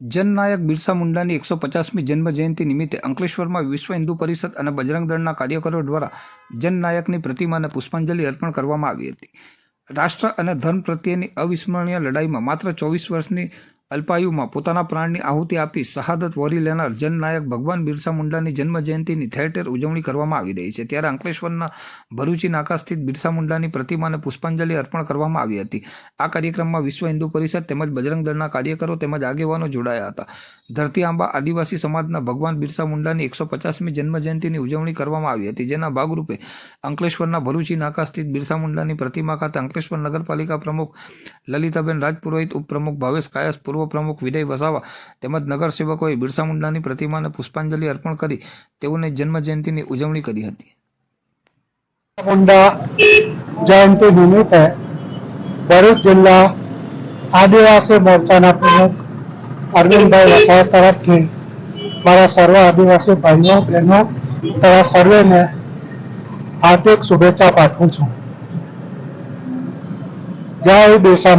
જનનાયક બિરસા મુંડાની એકસો પચાસમી જન્મ જયંતિ નિમિત્તે અંકલેશ્વરમાં વિશ્વ હિન્દુ પરિષદ અને બજરંગ દળના કાર્યકરો દ્વારા જનનાયકની પ્રતિમાને પુષ્પાંજલિ અર્પણ કરવામાં આવી હતી. રાષ્ટ્ર અને ધર્મ પ્રત્યેની અવિસ્મરણીય લડાઈમાં માત્ર ચોવીસ વર્ષની અલ્પાયુમાં પોતાના પ્રાણની આહુતિ આપી શહાદત વરી લેનાર જનનાયક ભગવાન બિરસા મુંડાની જન્મ જયંતિની ઠેર ઉજવણી કરવામાં આવી રહી છે. ત્યારે અંકલેશ્વરના ભરૂચી નાકા સ્થિત બિરસા મુંડાની પ્રતિમાને પુષ્પાંજલિ અર્પણ કરવામાં આવી હતી. આ કાર્યક્રમમાં વિશ્વ હિન્દુ પરિષદ તેમજ બજરંગ દળના કાર્યકરો તેમજ આગેવાનો જોડાયા હતા. ધરતી આંબા આદિવાસી સમાજના ભગવાન બિરસા મુંડાની એકસો પચાસમી જન્મ જયંતિની ઉજવણી કરવામાં આવી હતી, જેના ભાગરૂપે અંકલેશ્વરના ભરૂચી નાકા સ્થિત બિરસા મુંડાની પ્રતિમા ખાતે અંકલેશ્વર નગરપાલિકા પ્રમુખ લલિતાબેન રાજપુરોહિત, ઉપપ્રમુખ ભાવેશ કાયસ પૂર્વ પ્રમુખ વિદય વસાવા તેમજ નગરસેવકોએ બિરસા મુંડાની પ્રતિમાને પુષ્પાંજલિ અર્પણ કરી તેઓને જન્મ જયંતિની ઉજવણી કરી હતી. મુંડા જયંતિ નિમિત્તે ભરૂચ જિલ્લા આદિવાસી મોરચાના પ્રમુખ અરવિંદભાઈ વસાવા તરફથી મારા સર્વ આદિવાસી ભાઈઓ, બહેનો તથા સર્વેને હાર્દિક શુભેચ્છા પાઠવું છું. જય બિરસા